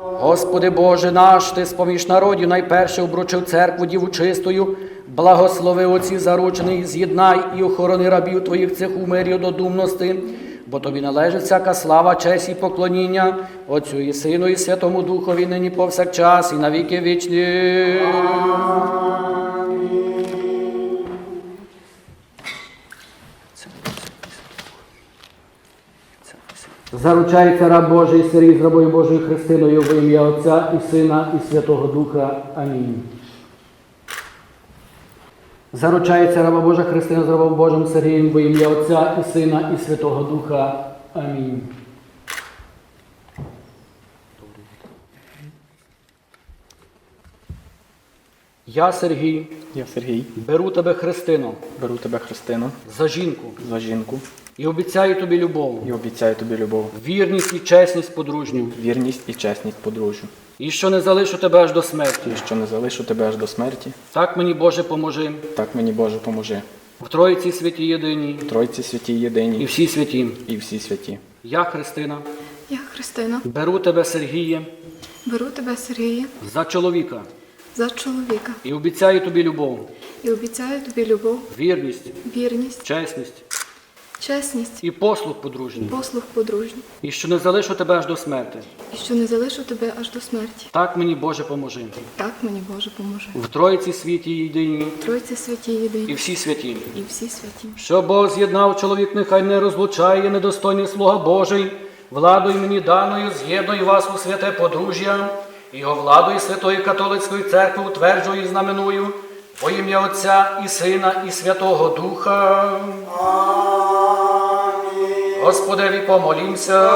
Господи Боже наш, Ти споміж народів найперше обручив церкву діву чистою, благослови оці заручений, з'єднай і охорони рабів Твоїх цих у мирі однодумності, бо Тобі належить всяка слава, честь і поклоніння, Отцю і Сину, і Святому Духові, нині повсякчас, і навіки вічні. Заручається раб Божий Сергій з рабою Божою Христиною в ім'я Отця і Сина і Святого Духа. Амінь. Заручається раба Божа Христина з рабом Божим Сергієм во ім'я Отця і Сина і Святого Духа. Амінь. Я, Сергій, Я Сергій, беру тебе Христино. Беру тебе Христину за жінку. За жінку. І обіцяю тобі любов, і обіцяю тобі любов, вірність і чесність подружню, вірність і чесність подружжю, і що не залишу тебе аж до смерті. і що не залишу тебе аж до смерті. Так мені Боже поможи. Так мені Боже поможи. в Троїці святі єдиній. В Тройці святі і всі святі. і всі святі. Я, Христина, Я Христина, беру тебе, Сергіє, беру тебе, Сергія, за чоловіка за чоловіка і обіцяю тобі любов, і обіцяю тобі любов, вірність, вірність, чесність чесність, і послуг подружній, послуг подружній, і що не залишу тебе аж до смерти. і що не залишу тебе аж до смерті. Так мені Боже поможи. Так мені Боже поможе. В Троїці світі єдиній Тройці святі і єдині всі святі. і всі святі. Що Бог з'єднав чоловік, нехай не розлучає недостойний слуга Божий, владою мені даною з'єднує вас у святе подружжя, його владою Святої Католицької церкви утверджую і знаменую во ім'я Отця і Сина, і Святого Духа. Господеві помолімся.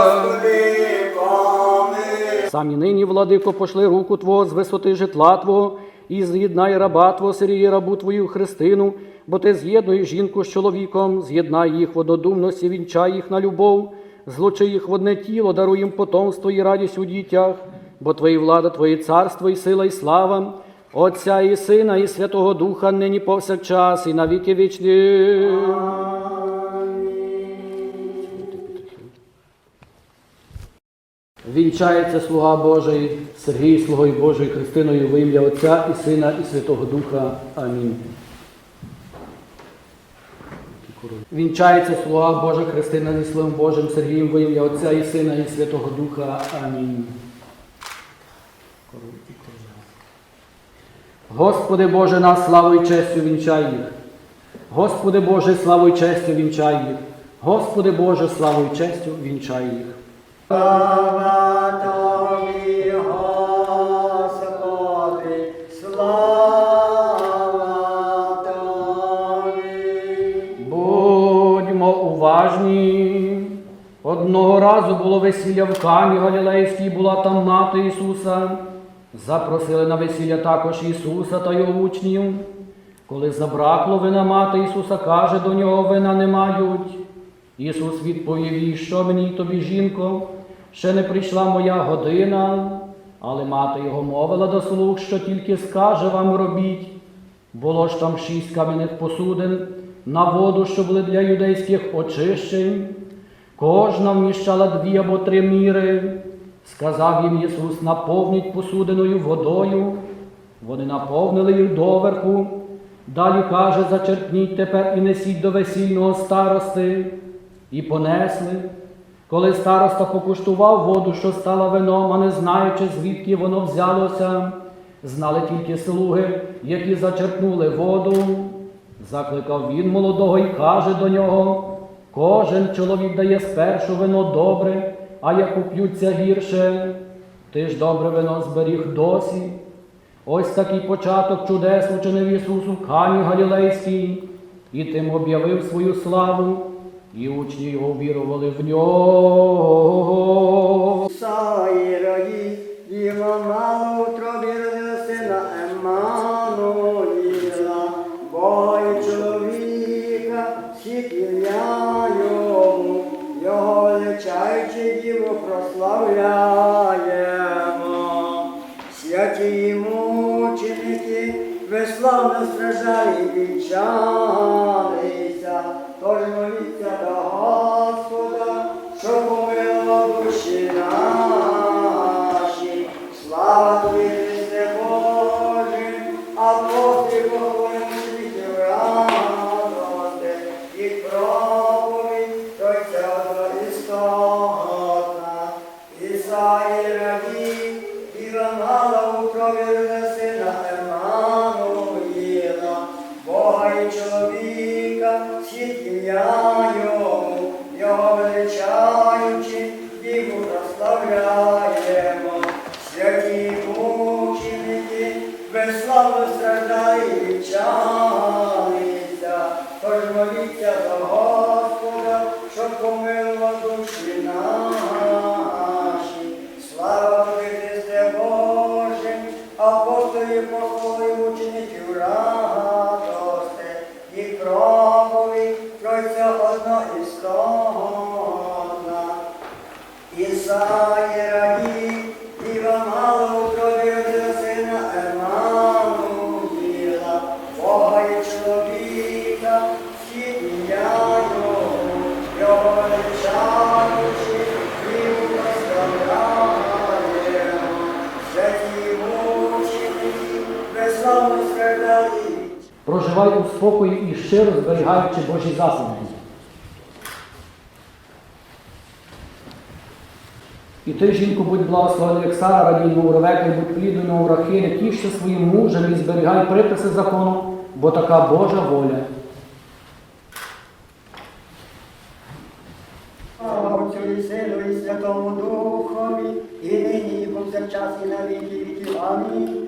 Самі нині, владико, пошли руку Твого з висоти житла Твого, і з'єднай раба Твого, Сирії, рабу Твою Христину, бо Ти з'єднуєш жінку з чоловіком, з'єднай їх в однодумності, вінчай їх на любов, злучи їх в одне тіло, даруй їм потомство і радість у дітях, бо Твої влада, Твоє царство і сила, і слава, Отця і Сина, і Святого Духа, нині повсякчас, і навіки вічні. Вінчається слуга Божий, Сергій, слугою Божою Христиною в ім'я Отця і Сина, і Святого Духа. Амінь. Вінчається слуга Божа Христина зі Словом Божим Сергієм в ім'я Отця і Сина, і Святого Духа. Амінь. Господи Боже, нас славою і честю вінчай. Господи Боже, славою і честю вінчай їх. Господи Боже, славою і честю вінчай їх. Будьмо уважні. Одного разу було весілля в Кані Галілейській, була там мати Ісуса. Запросили на весілля також Ісуса та його учнів. Коли забракло вина мати Ісуса, каже до нього вина не мають. Ісус відповів їй, що мені тобі, жінко, ще не прийшла моя година, але мати його мовила до слуг, що тільки скаже вам робіть. Було ж там шість кам'яних посудин на воду, що були для юдейських очищень. Кожна вміщала дві або три міри. Сказав їм Ісус, наповніть посудиною водою. Вони наповнили їх доверху. Далі каже, зачерпніть тепер і несіть до весільного старости. І понесли. Коли староста покуштував воду, що стала вином, а не знаючи, звідки воно взялося, знали тільки слуги, які зачерпнули воду. Закликав він молодого і каже до нього: кожен чоловік дає спершу вино добре, а як уп'ються гірше, ти ж добре вино зберіг досі. Ось такий початок чудес учинив Ісус у Кані Галілейській, і тим об'явив свою славу, і учні його вірували в нього. Прославляємо, святі мученики, без слави і вічається, тож моліться Господа, щоб помилував душі наші. Слава Христе Боже, апостолів похвали Проживай у спокої і щиро зберігаючи Божі заповіді. І ти, жінку, будь благословена, як Сара, радійно урвека, і будь плідною у рахини, тішся своїм мужем і зберігай приписи закону, бо така Божа воля. І Сину і Святому Духові, і нині, і повсякчас, і на віки віків. Амінь.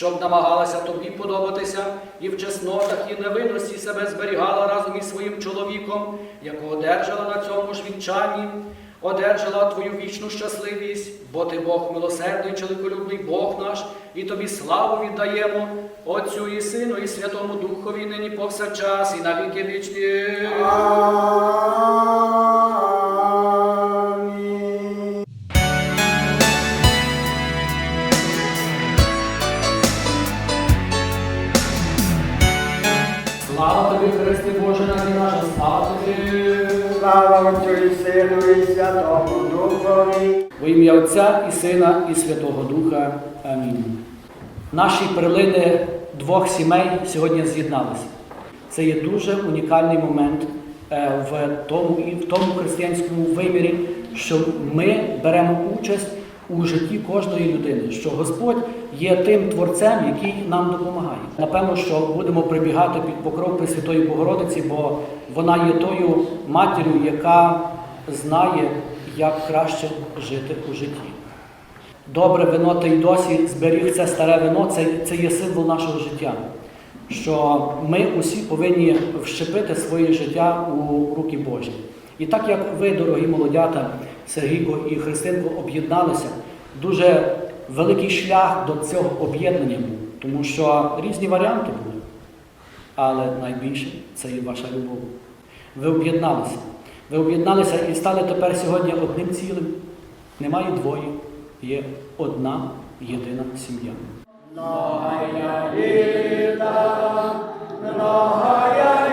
Щоб намагалася тобі подобатися, і в чеснотах і невинності себе зберігала разом із своїм чоловіком, яку одержала на цьому ж вінчанні, одержала твою вічну щасливість, бо ти Бог милосердний, чоловіколюбний Бог наш, і тобі славу віддаємо, Отцю і Сину, і Святому Духові, нині повсякчас, і на віки вічні. Отця і Сина і Святого Духа. Амінь. Наші перлини двох сімей сьогодні з'єдналися. Це є дуже унікальний момент е, в тому в тому християнському вимірі, що ми беремо участь у житті кожної людини, що Господь є тим творцем, який нам допомагає. Напевно, що будемо прибігати під покров Пресвятої Богородиці, бо вона є тою матір'ю, яка знає, як краще жити у житті. Добре вино ти й досі зберіг це старе вино, це, це є символ нашого життя. Що ми усі повинні вщепити своє життя у руки Божі. І так як ви, дорогі молодята, Сергійко і Христинко, об'єдналися, дуже великий шлях до цього об'єднання був, тому що різні варіанти були. Але найбільше це є ваша любов. Ви об'єдналися. Ви об'єдналися і стали тепер сьогодні одним цілим. Немає двоє, є одна єдина сім'я. Многая літа, многая